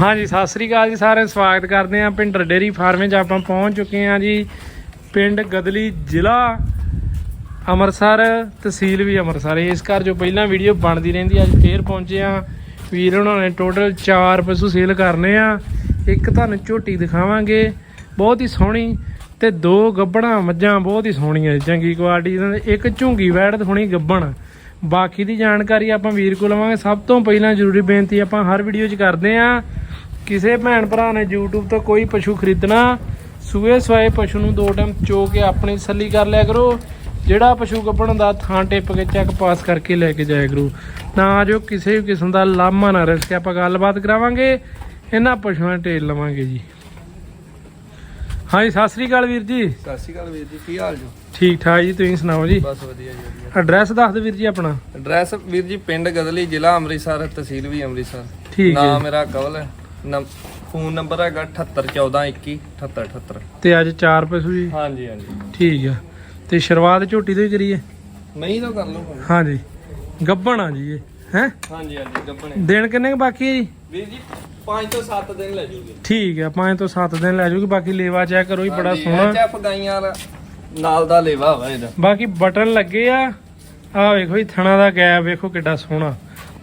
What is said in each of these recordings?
ਹਾਂਜੀ, ਸਤਿ ਸ੍ਰੀ ਅਕਾਲ ਜੀ ਸਾਰਿਆਂ ਸਵਾਗਤ ਕਰਦੇ ਹਾਂ ਪਿੰਡ ਡੇਰੀ ਫਾਰਮ 'ਚ ਆਪਾਂ ਪਹੁੰਚ ਚੁੱਕੇ ਹਾਂ ਜੀ ਪਿੰਡ ਗਦਲੀ ਜ਼ਿਲ੍ਹਾ ਅੰਮ੍ਰਿਤਸਰ, ਤਹਿਸੀਲ ਵੀ ਅੰਮ੍ਰਿਤਸਰ। ਇਸ ਘਰ ਜੋ ਪਹਿਲਾਂ ਵੀਡੀਓ ਬਣਦੀ ਰਹਿੰਦੀ ਅੱਜ ਫੇਰ ਪਹੁੰਚੇ ਹਾਂ। ਵੀਰ ਉਹਨਾਂ ਨੇ ਟੋਟਲ 4 ਪਸ਼ੂ ਸੇਲ ਕਰਨੇ ਆ। ਇੱਕ ਤੁਹਾਨੂੰ ਝੋਟੀ ਦਿਖਾਵਾਂਗੇ। ਬਹੁਤ ਹੀ ਸੋਹਣੀ ਤੇ ਦੋ ਗੱਬਣਾ ਮੱਝਾਂ, ਬਹੁਤ ਹੀ ਸੋਹਣੀਆਂ, ਚੰਗੀ ਕੁਆਲਿਟੀ ਦੀਆਂ। ਇੱਕ ਝੁੰਗੀ ਵੈੜ ਤੇ ਸੋਹਣੀ ਗੱਬਣ। ਬਾਕੀ ਦੀ ਜਾਣਕਾਰੀ ਆਪਾਂ ਵੀਰ ਕੋਲ ਲਵਾਂਗੇ। ਸਭ ਤੋਂ ਪਹਿਲਾਂ ਜ਼ਰੂਰੀ ਬੇਨਤੀ ਆਪਾਂ ਹਰ ਵੀਡੀਓ 'ਚ ਕਰਦੇ ਆਂ ਕਿਸੇ ਭੈਣ ਭਰਾ ਨੇ YouTube ਤੋਂ ਕੋਈ ਪਸ਼ੂ ਖਰੀਦਣਾ ਸੂਏ ਸਵਾਏ ਪਸ਼ੂ ਨੂੰ ਦੋ ਟਾਈਮ ਚੋ ਕੇ ਆਪਣੀ ਤਸੱਲੀ ਕਰ ਲਿਆ ਕਰੋ। ਜਿਹੜਾ ਪਸ਼ੂ ਗੱਭਣ ਦਾ ਥਾਂ ਟਿੱਪ ਕੇ ਚੈੱਕ ਪਾਸ ਕਰਕੇ ਲੈ ਕੇ ਜਾਇਆ ਕਰੋ। ਨਾ ਜੋ ਕਿਸੇ ਵੀ ਕਿਸਮ ਦਾ ਲਾਮਾ ਨਾ ਰਿਸਕ ਆਪਾਂ ਗੱਲਬਾਤ ਕਰਾਵਾਂਗੇ। ਇਹਨਾਂ ਪਸ਼ੂਆਂ ਦੇ ਟੇਲ ਲਵਾਂਗੇ ਜੀ। ਹਾਂਜੀ ਸਤਿ ਸ੍ਰੀ ਅਕਾਲ ਵੀਰ ਜੀ। ਸਤਿ ਸ਼੍ਰੀ ਅਕਾਲ ਵੀਰ ਜੀ ਕੀ ਹਾਲ ਜੀ? ਠੀਕ ਠਾਕ ਜੀ ਤੁਸੀਂ ਸੁਣਾਓ ਜੀ? ਬਸ ਵਧੀਆ ਜੀ ਵਧੀਆ। ਐਡਰੈਸ ਦੱਸ ਦਿਓ ਵੀਰ ਜੀ ਆਪਣਾ। ਐਡਰੈਸ ਵੀਰ ਜੀ ਪਿੰਡ ਗਦਲੀ ਜ਼ਿਲ੍ਹਾ ਅੰਮ੍ਰਿਤਸਰ ਤਹਿਸੀਲ ਵੀ ਅੰਮ੍ਰਿਤਸਰ। ਠੀਕ ਹੈ ਨਾਮ। ਮੇਰਾ ਕਵਲ ਹੈ। ਫੋਨ ਨੰਬਰ ਹੈਗਾ 781421 7878 ਤੇ ਅੱਜ ਚਾਰ ਪਸ਼ੂ ਜੀ? ਹਾਂਜੀ ਹਾਂਜੀ। ਠੀਕ ਆ। ਤੇ ਸ਼ੁਰੂਆਤ ਝੋਟੀ ਤੋਂ ਹੀ ਕਰੀਏ? ਨਹੀਂ ਤਾਂ ਕਰ ਲਓ ਹਾਂਜੀ। ਗੱਬਣ ਆ ਜੀ ਇਹ ਹੈ? ਹਾਂਜੀ ਹਾਂਜੀ ਗੱਪਣੇ ਦਿਨ ਕਿੰਨੇ ਕੁ ਬਾਕੀ ਹੈ ਜੀ? ਵੀਰ ਜੀ 5 ਤੋਂ 7 ਦਿਨ ਲੈ ਜੂਗੇ। ਠੀਕ ਹੈ ਪੰਜ ਤੋਂ 7 ਦਿਨ ਲੈ ਜਾਊਗੀ ਬਾਕੀ ਲੇਵਾ ਚੈੱਕ ਕਰੋ ਜੀ ਬੜਾ ਸੋਹਣਾ। ਐਚਐਫ ਗਾਈਆਂ ਦਾ ਨਾਲ ਦਾ ਲੇਵਾ ਵਾ ਇਹਦਾ। ਬਾਕੀ ਬਟਨ ਲੱਗੇ ਆ। ਆ ਵੇਖੋ ਜੀ ਥਣਾ ਦਾ ਗੈਪ ਵੇਖੋ ਕਿੱਡਾ ਸੋਹਣਾ।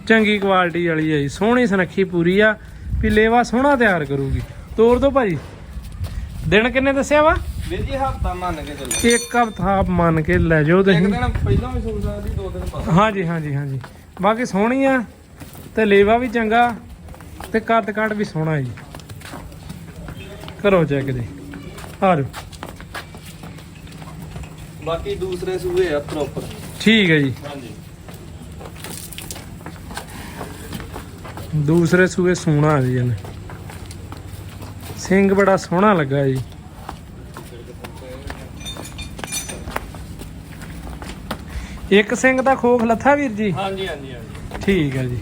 ਚੰਗੀ ਕੁਆਲਿਟੀ ਵਾਲੀ ਹੈ ਜੀ ਸੋਹਣੀ ਸੁਨੱਖੀ ਪੂਰੀ ਆ। ਵੀ ਲੇਵਾ ਸੋਹਣਾ ਤਿਆਰ ਕਰੂਗੀ। ਤੋਰ ਦੋ ਭਾਜੀ। ਦਿਨ ਕਿੰਨੇ ਦੱਸਿਆ ਵਾ? ਵੀਰ ਜੀ ਹਫਤਾ ਮੰਨ ਕੇ ਚੱਲੋ। ਇੱਕ ਹਫ਼ਤਾ ਮੰਨ ਕੇ ਲੈ ਜਾਓ ਇੱਕ ਤੁਸੀਂ ਦਿਨ ਪਹਿਲਾਂ ਵੀ ਸੁਣ ਸਕਦੀ ਦੋ ਦਿਨ ਬਾਅਦ। ਹਾਂਜੀ ਹਾਂਜੀ ਹਾਂਜੀ। ਬਾਕੀ ਸੋਹਣੀ ਆ ਤੇ ਲੇਵਾ ਵੀ ਚੰਗਾ ਤੇ ਕੱਦ ਕੱਟ ਵੀ ਸੋਹਣਾ ਜੀ। ਕਰੋ ਚੈੱਕ ਜੀ। ਆ ਜਾਓ। ਬਾਕੀ ਦੂਸਰੇ ਸੂਏ ਆ ਪ੍ਰੋਪਰ ਠੀਕ ਹੈ ਜੀ। ਹਾਂਜੀ। ਦੂਸਰੇ ਸੂਏ ਸੋਹਣਾ ਆ ਜੀ ਇਹਨੇ। ਸਿੰਘ ਬੜਾ ਸੋਹਣਾ ਲੱਗਾ ਜੀ। ਇੱਕ ਸਿੰਘ ਦਾ ਖੋਖ ਲੱਥਾ ਵੀਰ ਜੀ? ਹਾਂਜੀ ਹਾਂਜੀ ਹਾਂਜੀ। ਠੀਕ ਹੈ ਜੀ।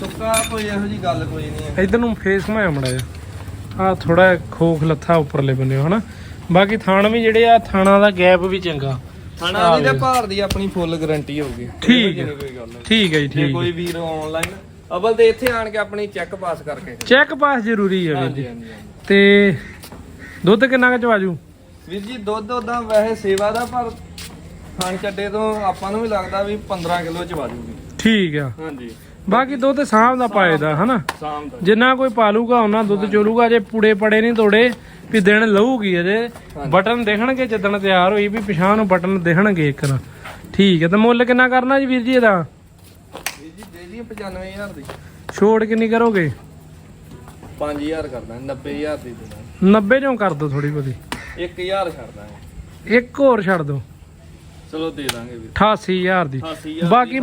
ਸੁੱਕਾ ਕੋਈ ਇਹੋ ਜੀ ਗੱਲ ਕੋਈ ਨਹੀਂ ਹੈ। ਇਧਰ ਨੂੰ ਫੇਸ ਘੁਮਾਇਆ ਮੜਾ ਜਾ ਆ ਥੋੜਾ ਖੋਖ ਲੱਥਾ ਉੱਪਰਲੇ ਬੰਨੇ ਹਨਾ? ਬਾਕੀ ਥਾਣ ਵੀ ਜਿਹੜੇ ਆ ਥਾਣਾ ਦਾ ਗੈਪ ਵੀ ਚੰਗਾ। ਖਾਣਾ ਦੀ ਤੇ ਭਾਰ ਦੀ ਆਪਣੀ ਫੁੱਲ ਗਾਰੰਟੀ ਹੋਊਗੀ। ਠੀਕ ਹੈ। ਠੀਕ ਹੈ ਜੀ ਜੇ ਠੀਕ ਕੋਈ ਵੀਰ ਆਨਲਾਈਨ ਅਵਲ ਤੇ ਇੱਥੇ ਆਣ ਕੇ ਆਪਣੀ ਚੈੱਕ ਪਾਸ ਕਰਕੇ। ਚੈੱਕ ਪਾਸ ਜ਼ਰੂਰੀ ਹੈ ਵੀਰ ਹਾਂਜੀ ਜੀ। ਹਾਂਜੀ ਹਾਂਜੀ। ਤੇ ਦੁੱਧ ਕਿੰਨਾ ਕੁ ਚਵਾਜੂ ਵੀਰ ਜੀ ਦੁੱਧ ਉਦਾਂ ਵੈਸੇ ਸੇਵਾ ਦਾ ਪਰ ਖਾਣ ਚੱਡੇ ਤੋਂ ਆਪਾਂ ਨੂੰ ਵੀ ਲੱਗਦਾ ਵੀ 15 ਕਿਲੋ ਚ ਵਾਜੂਗੀ ਠੀਕ ਆ। ਹਾਂਜੀ। ਬਾਕੀ ਦੁੱਧ ਸਾਂਭ ਦਾ ਪਾਏਦਾ ਹਨਾ? ਸ਼ਾਮ ਦਾ ਜਿੰਨਾ ਕੋਈ ਪਾਲੂਗਾ ਉਹਨਾਂ ਦੁੱਧ ਚੋਲੂਗਾ। ਜੇ ਪੂੜੇ ਪੜੇ ਨਹੀਂ ਤੋੜੇ ਵੀ ਦਿਨ ਲਊਗੀ ਅਜੇ ਬਟਨ ਦੇਖਣਗੇ ਜਿੱਦਣ ਤਿਆਰ ਹੋਈ ਵੀ ਪਿਛਾਂ ਨੂੰ ਬਟਨ ਦਿਖਣਗੇ ਇੱਕ ਨਾ। ਠੀਕ ਹੈ ਤੇ ਮੁੱਲ ਕਿੰਨਾ ਕਰਨਾ ਜੀ ਵੀਰ ਜੀ ਇਹਦਾ? ਜੀ ਦੇ ਦੀ। 95000 ਦੀ ਛੋੜ ਕਿੰਨੀ ਕਰੋਗੇ? 5000 ਕਰਦਾ 90000 ਦੀ ਦੇ ਦਾਂ 90 ਚੋਂ ਕਰ ਦੋ ਥੋੜੀ ਬਹੁਤੀ। 1000 ਛੱਡਦਾ ਇੱਕ ਹੋਰ ਛੱਡ ਦੋ। ਚਲੋ ਦੇ ਦਾਂਗੇ ਵੀਰ। 88000 ਦੀ। 88000 ਬਾਕੀ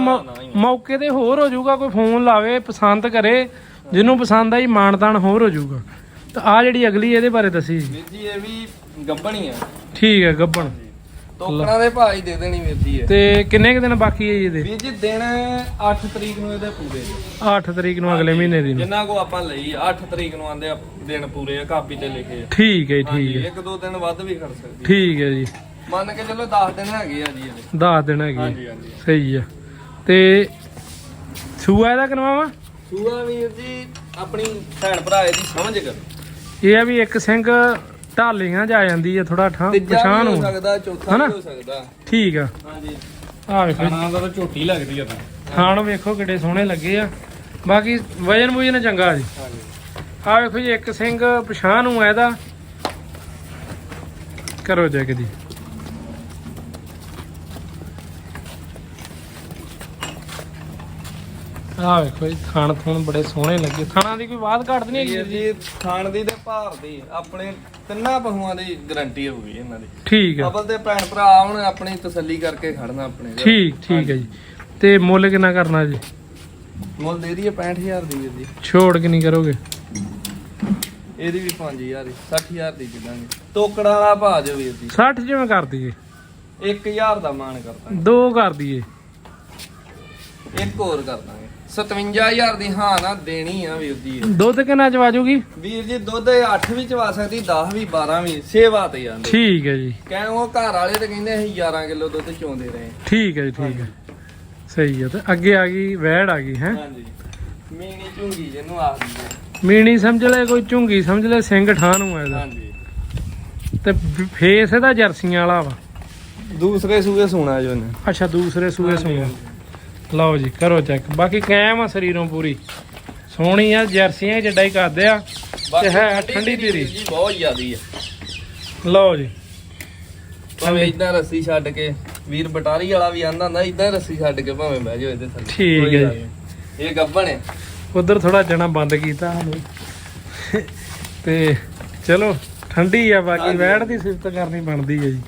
ਮੌਕੇ ਤੇ ਹੋਰ ਹੋ ਜਾਊਗਾ ਕੋਈ ਫੋਨ ਲਾਵੇ ਪਸੰਦ ਕਰੇ ਜਿਹਨੂੰ ਪਸੰਦ ਆਈ ਮਾਨਤਾਨ ਹੋਰ ਹੋ ਜਾਊਗਾ। ਤਾਂ ਆ ਜਿਹੜੀ ਅਗਲੀ ਇਹਦੇ ਬਾਰੇ ਦੱਸੀ ਜੀ। ਇਹ ਵੀ ਗੱਬਣੀ ਆ। ਠੀਕ ਹੈ ਗੱਬਣ। ਟੋਕਰਾਂ ਦੇ ਭਾਅ ਹੀ ਦੇ ਦੇਣੀ ਵੀਰ ਜੀ ਇਹ। ਤੇ ਕਿੰਨੇ ਕੁ ਦਿਨ ਬਾਕੀ ਹੈ ਜੀ ਇਹਦੇ? ਵੀਰ ਜੀ ਦਿਨ 8 ਤਰੀਕ ਨੂੰ ਇਹਦੇ ਪੂਰੇ ਜੀ। 8 ਤਰੀਕ ਨੂੰ ਅਗਲੇ ਮਹੀਨੇ ਦੀ ਨੂੰ। ਜਿੰਨਾ ਕੋ ਆਪਾਂ ਲਈ 8 ਤਰੀਕ ਨੂੰ ਆਂਦੇ ਆ ਦਿਨ ਪੂਰੇ ਆ ਕਾਪੀ ਤੇ ਲਿਖੇ ਆ। ਠੀਕ ਹੈ ਜੀ, ਹਾਂਜੀ ਠੀਕ ਹੈ। ਇੱਕ ਦੋ ਦਿਨ ਵੱਧ ਵੀ ਖੜ ਸਕਦੀ ਠੀਕ ਹੈ ਜੀ। ਮੰਨ ਕੇ ਚੱਲੋ 10 ਦਿਨ ਹੈਗੇ ਆ ਜੀ ਇਹਦੇ। 10 ਦਿਨ ਹੈਗੇ ਹਾਂਜੀ ਹਾਂਜੀ। ਸਹੀ ਆ। ਤੇ ਸੂਆ ਇਹਦਾ ਕਨਵਾਵਾ? ਸੂਆ ਵੀਰ ਜੀ ਆਪਣੀ ਭੈਣ ਭਰਾ ਇਹਦੀ ਸਮਝ ਕਰ। ਇਹ ਆ ਵੀ ਇੱਕ ਸਿੰਘ ਢਾਲੀਆਂ ਜਾ ਜਾਂਦੀ ਆ ਥੋੜਾ ਠਾਂ ਪਛਾਣ ਹੋ ਸਕਦਾ ਚੌਥਾ ਹੋ ਸਕਦਾ। ਠੀਕ ਆ। ਹਾਂਜੀ। ਆ ਵੇਖੋ ਖਾਣਾ ਦਾ ਤਾਂ ਝੋਟੀ ਲੱਗਦੀ ਆ ਤਾਂ। ਥਾਣ ਵੇਖੋ ਕਿੱਡੇ ਸੋਹਣੇ ਲੱਗੇ ਆ। ਬਾਕੀ ਵਜਨ ਵੁਜਨ ਚੰਗਾ ਜੀ। ਹਾਂਜੀ। ਆ ਵੇਖੋ ਜੀ ਇੱਕ ਸਿੰਘ ਪਛਾਣ ਨੂੰ ਇਹਦਾ। ਕਰੋ ਚੈੱਕ ਦੀ ਆ ਵੇਖੋ ਜੀ ਥਾਣ ਥੂਣ ਬੜੇ ਸੋਹਣੇ ਲੱਗੇ। ਥਾਣਾ ਦੀ ਕੋਈ ਬਾਤ ਘੱਟ ਨਹੀਂ ਹੈਗੀ ਜੀ? ਖਾਣ ਦੀ ਤੇ ਭਾਰ ਦੀ ਆਪਣੇ ਤਿੰਨਾਂ ਪਸ਼ੂਆਂ ਦੀ ਗਾਰੰਟੀ ਹੋਊਗੀ ਇਹਨਾਂ ਦੀ। ਠੀਕ ਆ। ਅਵਲ ਤੇ ਭੈਣ ਭਰਾ ਆਉਣ ਆਪਣੀ ਤਸੱਲੀ ਕਰਕੇ ਖੜਨਾ ਆਪਣੇ ਘਰ। ਠੀਕ ਠੀਕ ਹੈ ਜੀ। ਤੇ ਮੁੱਲ ਕਿੰਨਾ ਕਰਨਾ ਜੀ? ਮੁੱਲ ਦੇ ਦਈਏ 65000 ਦੀ ਵੀਰ ਜੀ। ਛੋੜ ਕਿੰਨੀ ਕਰੋਗੇ? ਇਹਦੀ ਵੀ 5000 ਦੀ 60000 ਦੀ ਦੇ ਦਾਂਗੇ। ਟੋਕੜਾ ਦਾ ਭਾਅ ਜੋ ਵੀਰ ਜੀ। 60 ਜਿਵੇਂ ਕਰ ਦਈਏ। 1000 ਦਾ ਮਾਨ ਕਰਦਾ। ਦੋ ਕਰ ਦਈਏ। ਇੱਕ ਹੋਰ ਕਰ ਦਾਂਗੇ। 57000 ਦੀ ਹਾਂ ਨਾ ਦੇਣੀ ਆ ਵੀਰ ਜੀ। ਇਹ। ਦੁੱਧ ਕਿੰਨਾ ਚਵਾ ਜੂਗੀ? ਵੀਰ ਜੀ ਦੁੱਧ 8 ਵੀ ਚਵਾ ਸਕਦੀ 10 ਵੀ 12 ਵੀ ਸੇਵਾ ਤੇ ਜਾਂਦੇ। ਠੀਕ ਹੈ ਜੀ। ਕਹਿ ਉਹ ਘਰ ਵਾਲੇ ਤੇ ਕਹਿੰਦੇ ਅਸੀਂ 11 ਕਿਲੋ ਦੁੱਧ ਚੋਂਦੇ ਰਹੇ। ਠੀਕ ਹੈ ਜੀ ਠੀਕ ਹੈ। ਸਹੀ ਹੈ ਤੇ ਅੱਗੇ ਆ ਗਈ ਵੈੜ ਆ ਗਈ ਹੈ? ਹਾਂਜੀ। ਮੀਣੀ ਝੁੰਗੀ ਜਿਹਨੂੰ ਆਖਦੀ ਮੀਣੀ ਸਮਝ ਲੈ ਕੋਈ ਝੁੰਗੀ ਸਮਝ ਲੈ ਸਿੰਘ ਠਾਹ ਨੂੰ ਆ ਇਹਦਾ। ਹਾਂਜੀ। ਤੇ ਫੇਸ ਇਹਦਾ ਜਰਸੀਆਂ ਵਾਲਾ ਵਾ। ਦੂਸਰੇ ਸੂਏ ਸੋਣਾ ਜੋ ਨੇ ਅੱਛਾ ਦੂਸਰੇ ਸੂਏ ਸੂਏ ਲਓ ਜੀ ਕਰੋ ਚੈੱਕ ਬਾਕੀ ਕਾਇਮ ਆ ਸਰੀਰੋਂ ਪੂਰੀ। ਸੋਹਣੀ ਆ ਜਰਸੀਆਂ ਜਿੱਡਾ ਹੀ ਕਰਦੇ ਆ। ਤੇ ਹੈ ਠੰਡੀ ਧੀਰੀ ਜੀ ਬਹੁਤ ਜ਼ਿਆਦੀ ਹੈ ਲਓ ਜੀ। ਭਾਵੇਂ ਇਦਾਂ ਰੱਸੀ ਛੱਡ ਕੇ ਵੀਰ ਬਟਾਰੀ ਵਾਲਾ ਵੀ ਆਂਦਾ ਹੁੰਦਾ ਇਦਾਂ ਰੱਸੀ ਛੱਡ ਕੇ ਭਾਵੇਂ ਬਹਿ ਜਾਓ ਇਹਦੇ ਥੱਲੇ। ਠੀਕ ਹੈ ਜੀ। ਇਹ ਗੱਬਣ ਹੈ। ਉਧਰ ਥੋੜਾ ਜਣਾ ਬੰਦ ਕੀਤਾ ਤੇ ਚਲੋ ਠੰਡੀ ਆ ਬਾਕੀ। ਵੈੜ ਦੀ ਸਿਫਤ ਕਰਨੀ ਬਣਦੀ ਹੈ ਜੀ।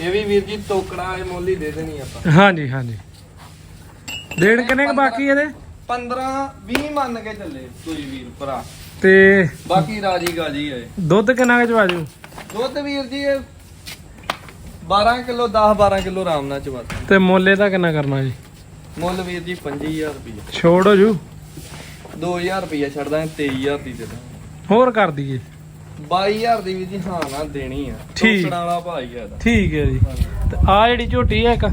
ਇਹ ਵੀ ਵੀਰ ਜੀ ਟੋਕੜਾ ਵਾਲੇ ਮੁੱਲ ਹੀ ਦੇ ਦੇਣੀ ਆਪਾਂ। ਹਾਂਜੀ ਹਾਂਜੀ। ਦੇਣ ਕਿੰਨੇ ਕੁ ਬਾਕੀ ਇਹਦੇ? 15 20 ਮੰਨ ਕੇ ਚੱਲੇ ਕੋਈ ਵੀਰ ਭਰਾ। ਤੇ ਬਾਕੀ ਰਾਜੀ ਗਾਜੀ ਹੈ ਦੁੱਧ ਕਿੰਨਾ ਕੁ ਚਵਾ ਜੂ? ਦੁੱਧ ਵੀਰ ਜੀ ਇਹ 12 ਕਿਲੋ 10 12 ਕਿਲੋ ਆਰਾਮ ਨਾਲ ਚਵਾ ਦਿੰਦੇ। ਤੇ ਮੁੱਲ ਇਹਦਾ ਕਿੰਨਾ ਕਰਨਾ ਜੀ? ਮੁੱਲ ਵੀਰ ਜੀ 25000 ਰੁਪਏ ਛੋੜ ਹੋ ਜੂ। 2000 ਰੁਪਏ ਛੱਡਦਾ 23000 ਦੀ ਦੇ ਦਾਂ ਹੋਰ ਕਰ ਦਈਏ। 22000 ਦੀ ਵੀਰ ਜੀ ਹਾਂ ਨਾ ਦੇਣੀ ਆ। ਠੀਕ। ਟੋਕੜਾ ਵਾਲਾ ਭਾਈ ਆ ਇਹਦਾ। ਠੀਕ ਹੈ ਜੀ। ਤੇ ਆ ਜਿਹੜੀ ਝੋਟੀ ਹੈ ਇੱਕ?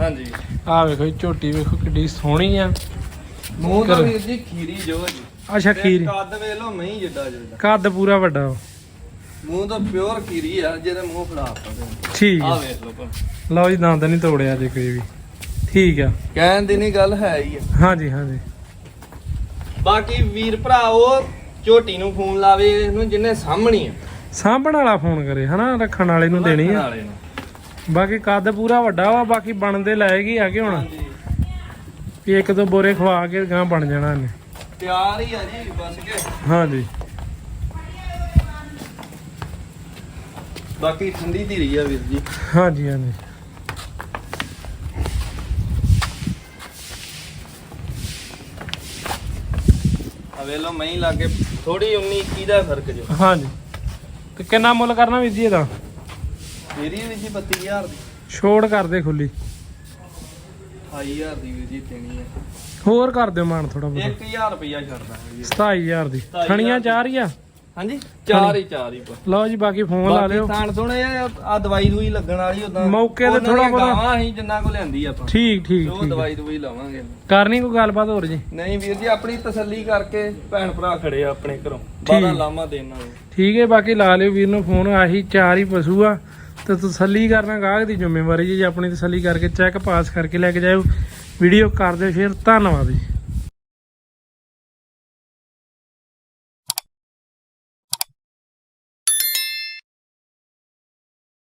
ਹਾਂਜੀ। ਆ ਵੇਖੋ ਜੀ ਝੋਟੀ ਵੇਖੋ ਕਿੱਡੀ ਸੋਹਣੀ ਆ। ਮੂੰਹ ਤਾਂ ਕਰੋ। ਵੀਰ ਜੀ ਖੀਰੀ ਜੋ ਜੀ। ਅੱਛਾ ਤੇ ਖੀਰ। ਕੱਦ ਵੇਖ ਲਓ ਮਹੀਂ ਜਿੱਡਾ ਜਿੱਡਾ। ਕੱਦ ਪੂਰਾ ਵੱਡਾ ਵਾ। ਮੂੰਹ ਤਾਂ ਪਿਓਰ ਖੀਰੀ ਆ ਜਿਹਦੇ ਮੂੰਹ ਫੜਾ ਸਕਦੇ ਠੀਕ ਆ। ਹੈ ਵੇਖ ਲਓ ਭਾਵੇਂ। ਲਓ ਜੀ ਦੰਦ ਨਹੀਂ ਤੋੜਿਆ ਜੇ ਕੋਈ ਵੀ। ਠੀਕ ਆ। ਕਹਿਣ ਦੀ ਨਹੀਂ ਗੱਲ ਹੈ ਹੀ ਆ। ਹਾਂਜੀ ਹਾਂਜੀ। ਬਾਕੀ ਵੀਰ ਭਰਾ ਉਹ ਝੋਟੀ ਨੂੰ ਫੋਨ ਲਾਵੇ ਇਹਨੂੰ ਜਿੰਨੇ ਸਾਹਮਣੀ ਆ। ਸਾਂਭਣ ਵਾਲਾ ਫੋਨ ਕਰੇ ਹਨਾ? ਰੱਖਣ ਵਾਲੇ ਨੂੰ ਦੇਣੀ ਆ। ਨੂੰ। ਬਾਕੀ ਕੱਦ ਪੂਰਾ ਵੱਡਾ ਵਾ ਬਾਕੀ ਬਣਦੇ ਲਾਏਗੀ ਆ ਕੇ ਹੁਣ। ਹਾਂਜੀ। ਵੀ ਇੱਕ ਦੋ ਬੋਰੇ ਖਵਾ ਕੇ ਗਾਂ ਬਣ ਜਾਣਾ ਇਹਨੇ। ਤਿਆਰ ਹੀ ਆ ਜੀ ਬਸ ਕੇ। ਹਾਂਜੀ। ਬਾਕੀ ਠੰਡੀ ਧੀਰੀ ਆ ਵੀਰ ਜੀ। ਹਾਂਜੀ ਹਾਂਜੀ। ਆ ਵੇਖ ਲਓ ਮਹੀਂ ਲਾਗੇ ਥੋੜੀ 19 21 ਦਾ ਫ਼ਰਕ ਜੋ। ਹਾਂਜੀ। ਤੇ ਕਿੰਨਾ ਮੁੱਲ ਕਰਨਾ ਵੀਰ ਜੀ ਇਹਦਾ? ਮੇਰੀ ਵੀ ਜੀ 32000 ਦੀ। ਛੋੜ ਕਰ ਦੇ ਖੁੱਲੀ। 28000 ਦੀ ਵੀਰ ਜੀ ਦੇਣੀ ਹੈ। ਹੋਰ ਕਰ ਦਿਓ ਮਾਨ ਥੋੜਾ ਬਹੁਤਾ। 1000 ਰੁਪਇਆ ਛੱਡਦਾ ਜੀ 27000 ਦੀ। 27,000 ਥਣੀਆਂ ਚਾਰ ਹੀ ਆ? ਹਾਂਜੀ? ਚਾਰ ਹੀ ਚਾਰ ਹੀ ਲਓ ਜੀ ਬਾਕੀ ਫੋਨ ਲਾ ਲਿਓ। ਬਾਕੀ ਥਾਣ ਸੁਣੇ ਆ ਦਵਾਈ ਦੂਈ ਲੱਗਣ ਵਾਲੀ ਉਦਾਂ ਮੌਕੇ ਤੇ ਥੋੜ੍ਹਾ ਬਹੁਤਾ- ਅਸੀਂ ਜਿੰਨਾ ਕੋ ਲਿਆਂਦੀ ਆਪਾਂ। ਠੀਕ ਠੀਕ ਉਹ ਠੀਕ। ਦਵਾਈ ਦੂਈ ਲਾਵਾਂਗੇ। ਕਰਨੀ ਕੋਈ ਗੱਲਬਾਤ ਹੋਰ ਜੀ? ਨਹੀਂ ਵੀਰ ਜੀ ਆਪਣੀ ਤਸੱਲੀ ਕਰਕੇ ਭੈਣ ਭਰਾ ਖੜੇ ਆ ਆਪਣੇ ਘਰੋਂ। ਬਾਹਰ ਲਾਮਾ ਦੇਣ ਨਾਲ ਠੀਕ ਹੈ ਬਾਕੀ ਲਾ ਲਿਓ ਵੀਰ ਨੂੰ ਫੋਨ ਆਹੀ ਚਾਰ ਹੀ ਪਸ਼ੂ ਆ। ਤੇ ਤਸੱਲੀ ਕਰਨਾ ਗਾਹਕ ਦੀ ਜ਼ਿੰਮੇਵਾਰੀ ਜੀ ਜੇ ਆਪਣੀ ਤਸੱਲੀ ਕਰਕੇ ਚੈੱਕ ਪਾਸ ਕਰਕੇ ਲੈ ਕੇ ਜਾਇਓ। ਵੀਡੀਓ ਕਰ ਦਿਓ ਸ਼ੇਅਰ ਧੰਨਵਾਦ ਜੀ।